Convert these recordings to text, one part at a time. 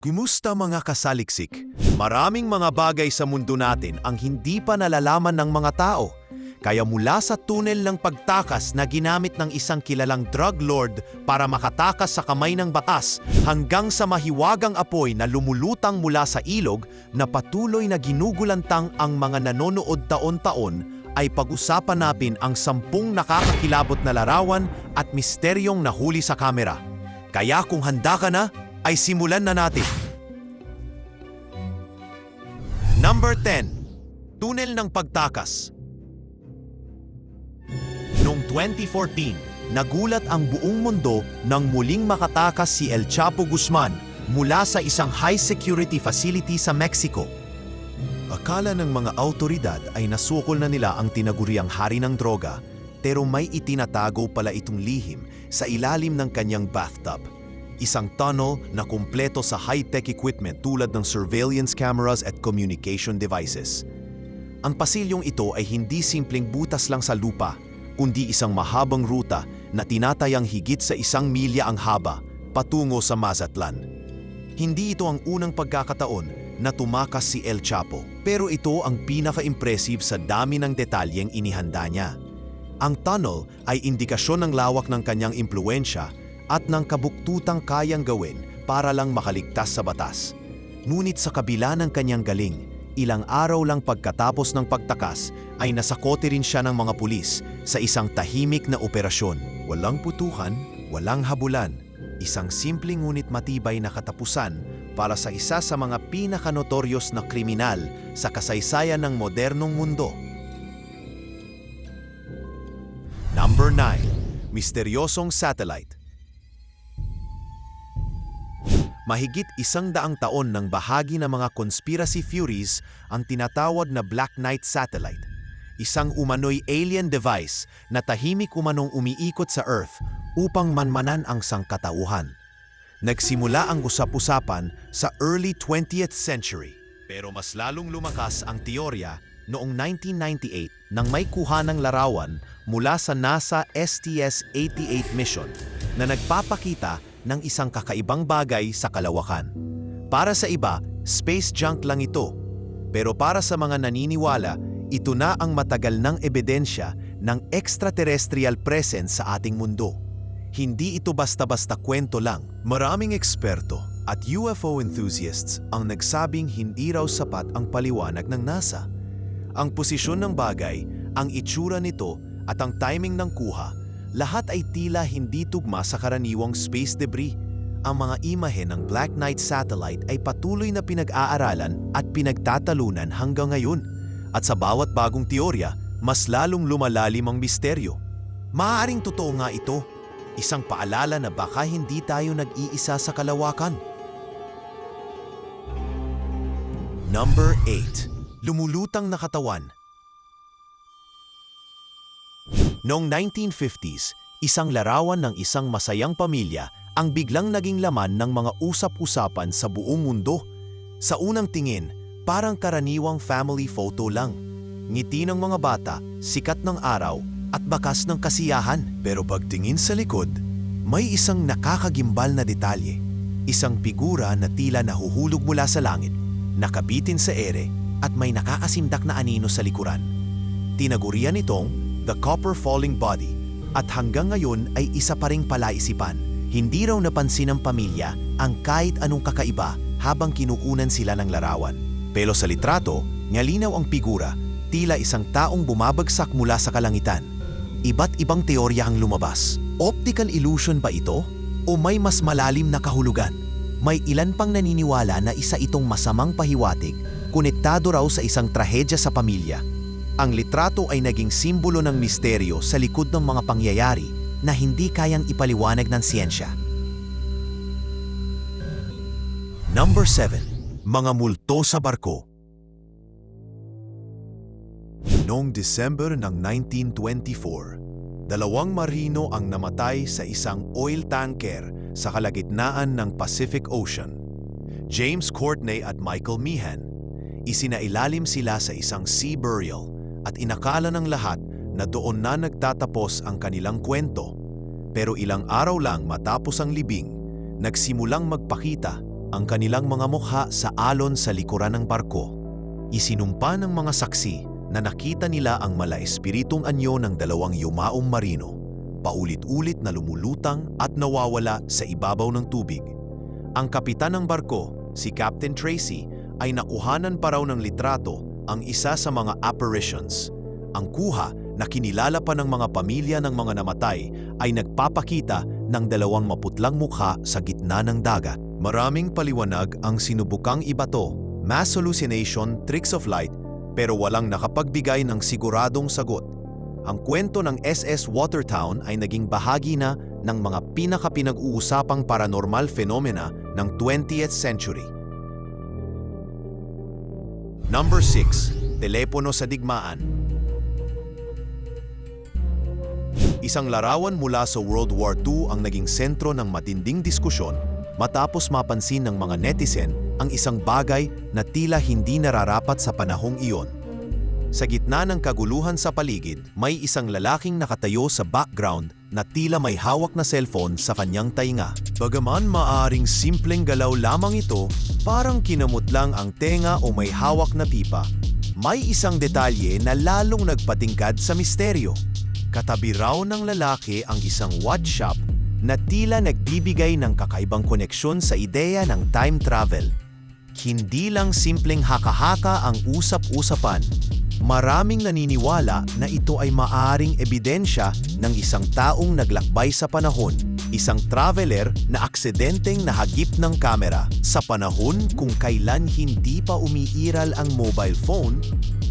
Kumusta mga kasaliksik? Maraming mga bagay sa mundo natin ang hindi pa nalalaman ng mga tao. Kaya mula sa tunnel ng pagtakas na ginamit ng isang kilalang drug lord para makatakas sa kamay ng batas hanggang sa mahiwagang apoy na lumulutang mula sa ilog na patuloy na ginugulantang ang mga nanonood taon-taon ay pag-usapan natin ang sampung nakakakilabot na larawan at misteryong nahuli sa kamera. Kaya kung handa ka na, ay simulan na natin. Number 10. Tunel ng Pagtakas Noong 2014, nagulat ang buong mundo nang muling makatakas si El Chapo Guzman mula sa isang high-security facility sa Mexico. Akala ng mga autoridad ay nasukol na nila ang tinaguriang hari ng droga pero may itinatago pala itong lihim sa ilalim ng kanyang bathtub. Isang tunnel na kumpleto sa high-tech equipment tulad ng surveillance cameras at communication devices. Ang pasilyong ito ay hindi simpleng butas lang sa lupa, kundi isang mahabang ruta na tinatayang higit sa isang milya ang haba patungo sa Mazatlan. Hindi ito ang unang pagkakataon na tumakas si El Chapo, pero ito ang pinaka-impressive sa dami ng detalyeng inihanda niya. Ang tunnel ay indikasyon ng lawak ng kanyang impluensya at ng kabuktutang kayang gawin para lang makaligtas sa batas. Ngunit sa kabila ng kanyang galing, ilang araw lang pagkatapos ng pagtakas ay nasakote rin siya ng mga pulis sa isang tahimik na operasyon. Walang putukan, walang habulan, isang simpleng ngunit matibay na katapusan para sa isa sa mga pinakanotoryos na kriminal sa kasaysayan ng modernong mundo. Number 9. Misteryosong Satellite Mahigit isang daang taon ng bahagi ng mga conspiracy theories ang tinatawag na Black Knight Satellite, isang umano'y alien device na tahimik umanong umiikot sa Earth upang manmanan ang sangkatauhan. Nagsimula ang usap-usapan sa early 20th century, pero mas lalong lumakas ang teorya noong 1998 nang may kuha ng larawan mula sa NASA STS-88 mission na nagpapakita ng isang kakaibang bagay sa kalawakan. Para sa iba, space junk lang ito. Pero para sa mga naniniwala, ito na ang matagal ng ebidensya ng extraterrestrial presence sa ating mundo. Hindi ito basta-basta kwento lang. Maraming eksperto at UFO enthusiasts ang nagsabing hindi raw sapat ang paliwanag ng NASA. Ang posisyon ng bagay, ang itsura nito at ang timing ng kuha lahat ay tila hindi tugma sa karaniwang space debris. Ang mga imahe ng Black Knight satellite ay patuloy na pinag-aaralan at pinagtatalunan hanggang ngayon. At sa bawat bagong teorya, mas lalong lumalalim ang misteryo. Maaaring totoo nga ito, isang paalala na baka hindi tayo nag-iisa sa kalawakan. Number 8. Lumulutang na katawan Noong 1950s, isang larawan ng isang masayang pamilya ang biglang naging laman ng mga usap-usapan sa buong mundo. Sa unang tingin, parang karaniwang family photo lang. Ngiti ng mga bata, sikat ng araw, at bakas ng kasiyahan. Pero pagtingin sa likod, may isang nakakagimbal na detalye. Isang figura na tila nahuhulog mula sa langit, nakabitin sa ere, at may nakakasimdak na anino sa likuran. Tinagurian itong The Copper Falling Body at hanggang ngayon ay isa pa ring palaisipan. Hindi raw napansin ng pamilya ang kahit anong kakaiba habang kinukunan sila ng larawan. Pero sa litrato, ngalinaw ang figura, tila isang taong bumabagsak mula sa kalangitan. Iba't ibang teorya ang lumabas. Optical illusion ba ito? O may mas malalim na kahulugan? May ilan pang naniniwala na isa itong masamang pahiwatig, konektado raw sa isang trahedya sa pamilya ang litrato ay naging simbolo ng misteryo sa likod ng mga pangyayari na hindi kayang ipaliwanag ng siyensya. Number 7. Mga multo sa barko Noong December ng 1924, dalawang marino ang namatay sa isang oil tanker sa kalagitnaan ng Pacific Ocean. James Courtney at Michael Meehan. Isinailalim sila sa isang sea burial at inakala ng lahat na doon na nagtatapos ang kanilang kwento. Pero ilang araw lang matapos ang libing, nagsimulang magpakita ang kanilang mga mukha sa alon sa likuran ng barko. Isinumpa ng mga saksi na nakita nila ang mala espiritong anyo ng dalawang yumaong marino, paulit-ulit na lumulutang at nawawala sa ibabaw ng tubig. Ang kapitan ng barko, si Captain Tracy, ay nakuhanan pa raw ng litrato ang isa sa mga apparitions. Ang kuha na kinilala pa ng mga pamilya ng mga namatay ay nagpapakita ng dalawang maputlang mukha sa gitna ng dagat. Maraming paliwanag ang sinubukang ibato, mass hallucination, tricks of light, pero walang nakapagbigay ng siguradong sagot. Ang kwento ng SS Watertown ay naging bahagi na ng mga pinakapinag-uusapang paranormal phenomena ng 20th century. Number 6. Telepono sa digmaan. Isang larawan mula sa World War II ang naging sentro ng matinding diskusyon matapos mapansin ng mga netizen ang isang bagay na tila hindi nararapat sa panahong iyon. Sa gitna ng kaguluhan sa paligid, may isang lalaking nakatayo sa background na tila may hawak na cellphone sa kanyang tainga. Bagaman maaring simpleng galaw lamang ito, parang kinamot lang ang tenga o may hawak na pipa. May isang detalye na lalong nagpatingkad sa misteryo. Katabi raw ng lalaki ang isang watch shop na tila nagbibigay ng kakaibang koneksyon sa ideya ng time travel. Hindi lang simpleng haka-haka ang usap-usapan. Maraming naniniwala na ito ay maaring ebidensya ng isang taong naglakbay sa panahon, isang traveler na aksidenteng nahagip ng kamera sa panahon kung kailan hindi pa umiiral ang mobile phone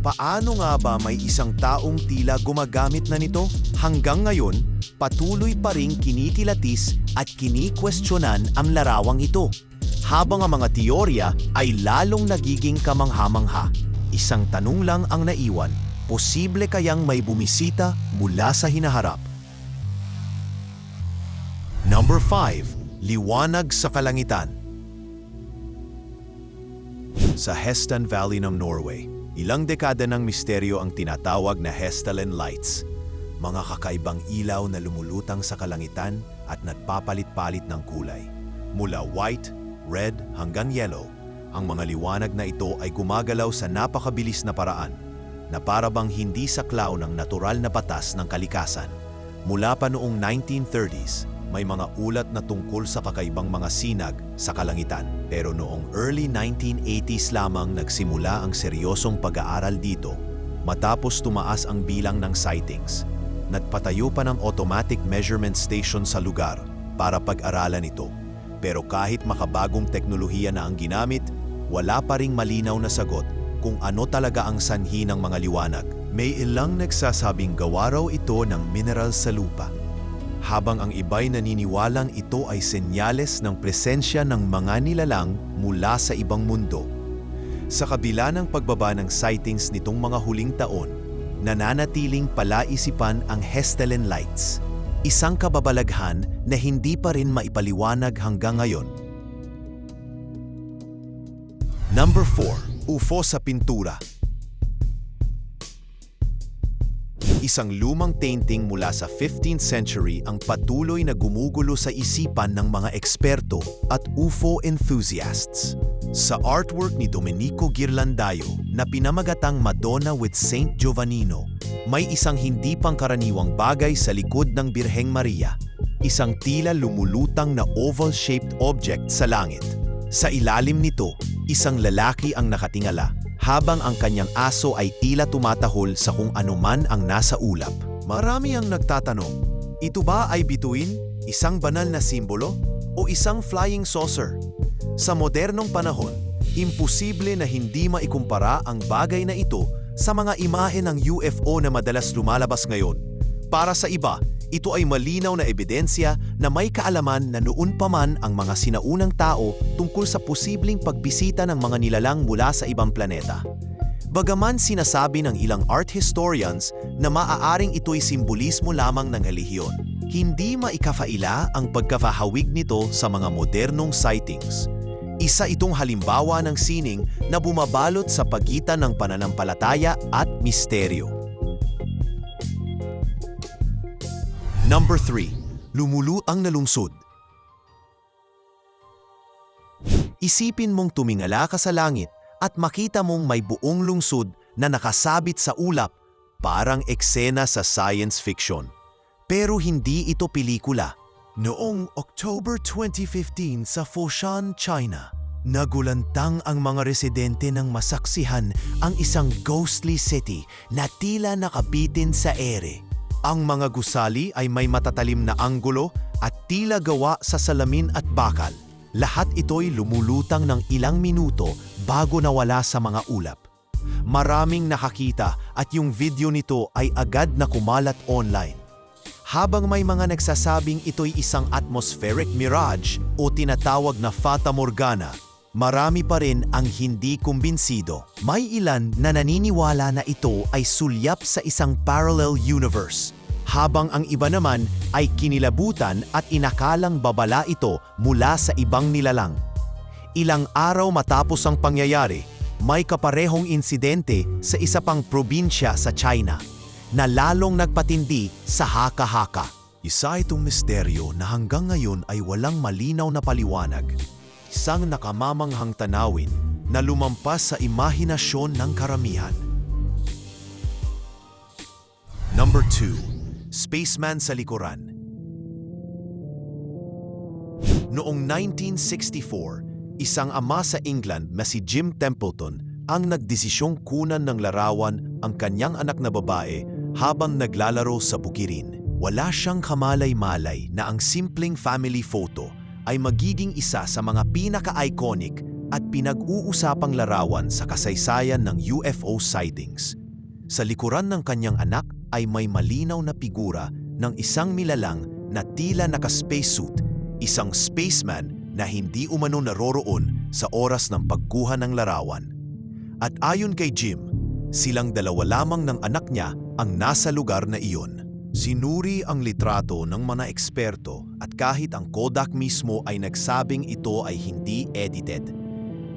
Paano nga ba may isang taong tila gumagamit na nito? Hanggang ngayon, patuloy pa ring kinikilatis at kinikwestiyonan ang larawang ito. Habang ang mga teorya ay lalong nagiging kamangha-mangha. Isang tanong lang ang naiwan, posible kayang may bumisita mula sa hinaharap? Number 5. Liwanag sa kalangitan Sa Hestan Valley ng Norway, Ilang dekada ng misteryo ang tinatawag na Hestalen Lights, mga kakaibang ilaw na lumulutang sa kalangitan at nagpapalit-palit ng kulay. Mula white, red hanggang yellow, ang mga liwanag na ito ay gumagalaw sa napakabilis na paraan na parabang hindi saklaw ng natural na batas ng kalikasan. Mula pa noong 1930s, may mga ulat na tungkol sa kakaibang mga sinag sa kalangitan. Pero noong early 1980s lamang nagsimula ang seryosong pag-aaral dito matapos tumaas ang bilang ng sightings. Nagpatayo pa ng automatic measurement station sa lugar para pag-aralan ito. Pero kahit makabagong teknolohiya na ang ginamit, wala pa ring malinaw na sagot kung ano talaga ang sanhi ng mga liwanag. May ilang nagsasabing gawa raw ito ng mineral sa lupa habang ang iba'y naniniwalang ito ay senyales ng presensya ng mga nilalang mula sa ibang mundo. Sa kabila ng pagbaba ng sightings nitong mga huling taon, nananatiling palaisipan ang Hestelen Lights, isang kababalaghan na hindi pa rin maipaliwanag hanggang ngayon. Number 4. UFO sa pintura Isang lumang painting mula sa 15th century ang patuloy na gumugulo sa isipan ng mga eksperto at UFO enthusiasts. Sa artwork ni Domenico Ghirlandaio na pinamagatang Madonna with Saint Giovannino, may isang hindi pangkaraniwang bagay sa likod ng Birheng Maria, isang tila lumulutang na oval-shaped object sa langit. Sa ilalim nito, isang lalaki ang nakatingala habang ang kanyang aso ay tila tumatahol sa kung anuman ang nasa ulap. Marami ang nagtatanong, ito ba ay bituin, isang banal na simbolo, o isang flying saucer? Sa modernong panahon, imposible na hindi maikumpara ang bagay na ito sa mga imahe ng UFO na madalas lumalabas ngayon. Para sa iba, ito ay malinaw na ebidensya na may kaalaman na noon pa man ang mga sinaunang tao tungkol sa posibleng pagbisita ng mga nilalang mula sa ibang planeta. Bagaman sinasabi ng ilang art historians na maaaring ito'y simbolismo lamang ng relihiyon, hindi maikafaila ang pagkakahawig nito sa mga modernong sightings. Isa itong halimbawa ng sining na bumabalot sa pagitan ng pananampalataya at misteryo. Number 3. Lumulutang na lungsod. Isipin mong tumingala ka sa langit at makita mong may buong lungsod na nakasabit sa ulap, parang eksena sa science fiction. Pero hindi ito pelikula. Noong October 2015 sa Foshan, China, nagulantang ang mga residente ng masaksihan ang isang ghostly city na tila nakabitin sa ere. Ang mga gusali ay may matatalim na anggulo at tila gawa sa salamin at bakal. Lahat ito'y lumulutang ng ilang minuto bago nawala sa mga ulap. Maraming nakakita at yung video nito ay agad na kumalat online. Habang may mga nagsasabing ito'y isang atmospheric mirage o tinatawag na Fata Morgana, marami pa rin ang hindi kumbinsido. May ilan na naniniwala na ito ay sulyap sa isang parallel universe, habang ang iba naman ay kinilabutan at inakalang babala ito mula sa ibang nilalang. Ilang araw matapos ang pangyayari, may kaparehong insidente sa isa pang probinsya sa China na lalong nagpatindi sa haka-haka. Isa itong misteryo na hanggang ngayon ay walang malinaw na paliwanag. Isang nakamamanghang tanawin na lumampas sa imahinasyon ng karamihan. Number 2. Spaceman sa likuran Noong 1964, isang ama sa England na si Jim Templeton ang nagdesisyong kunan ng larawan ang kanyang anak na babae habang naglalaro sa bukirin. Wala siyang kamalay-malay na ang simpleng family photo ay magiging isa sa mga pinaka-iconic at pinag-uusapang larawan sa kasaysayan ng UFO sightings. Sa likuran ng kanyang anak ay may malinaw na figura ng isang milalang na tila naka-spacesuit, isang spaceman na hindi umano naroroon sa oras ng pagkuha ng larawan. At ayon kay Jim, silang dalawa lamang ng anak niya ang nasa lugar na iyon. Sinuri ang litrato ng mga eksperto at kahit ang Kodak mismo ay nagsabing ito ay hindi edited.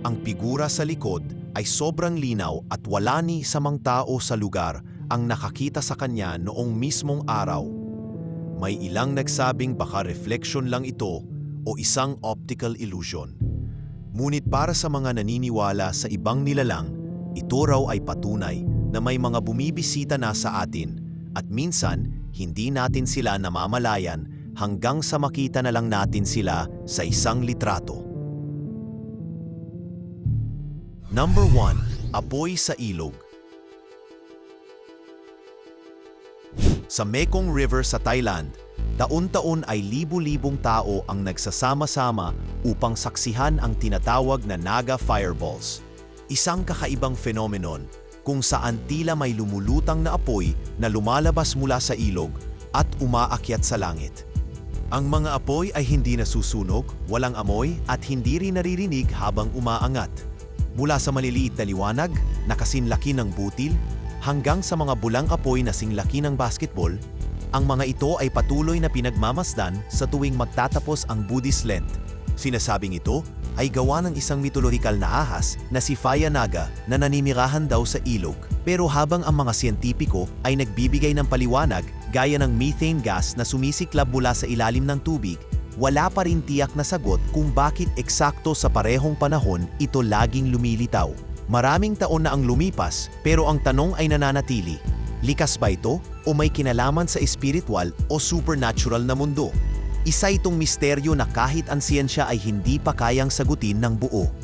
Ang figura sa likod ay sobrang linaw at wala ni samang tao sa lugar ang nakakita sa kanya noong mismong araw. May ilang nagsabing baka reflection lang ito o isang optical illusion. Ngunit para sa mga naniniwala sa ibang nilalang, ito raw ay patunay na may mga bumibisita na sa atin at minsan hindi natin sila namamalayan hanggang sa makita na lang natin sila sa isang litrato. Number 1. Apoy sa ilog Sa Mekong River sa Thailand, taon-taon ay libu-libong tao ang nagsasama-sama upang saksihan ang tinatawag na Naga Fireballs. Isang kakaibang phenomenon kung saan tila may lumulutang na apoy na lumalabas mula sa ilog at umaakyat sa langit. Ang mga apoy ay hindi nasusunog, walang amoy at hindi rin naririnig habang umaangat. Mula sa maliliit na liwanag na kasinlaki ng butil hanggang sa mga bulang apoy na singlaki ng basketball, ang mga ito ay patuloy na pinagmamasdan sa tuwing magtatapos ang Buddhist Lent. Sinasabing ito ay gawa ng isang mitolohikal na ahas na si Faya Naga na naninirahan daw sa ilog. Pero habang ang mga siyentipiko ay nagbibigay ng paliwanag gaya ng methane gas na sumisiklab mula sa ilalim ng tubig, wala pa rin tiyak na sagot kung bakit eksakto sa parehong panahon ito laging lumilitaw. Maraming taon na ang lumipas pero ang tanong ay nananatili. Likas ba ito o may kinalaman sa espiritual o supernatural na mundo? Isa itong misteryo na kahit ang siyensya ay hindi pa kayang sagutin ng buo.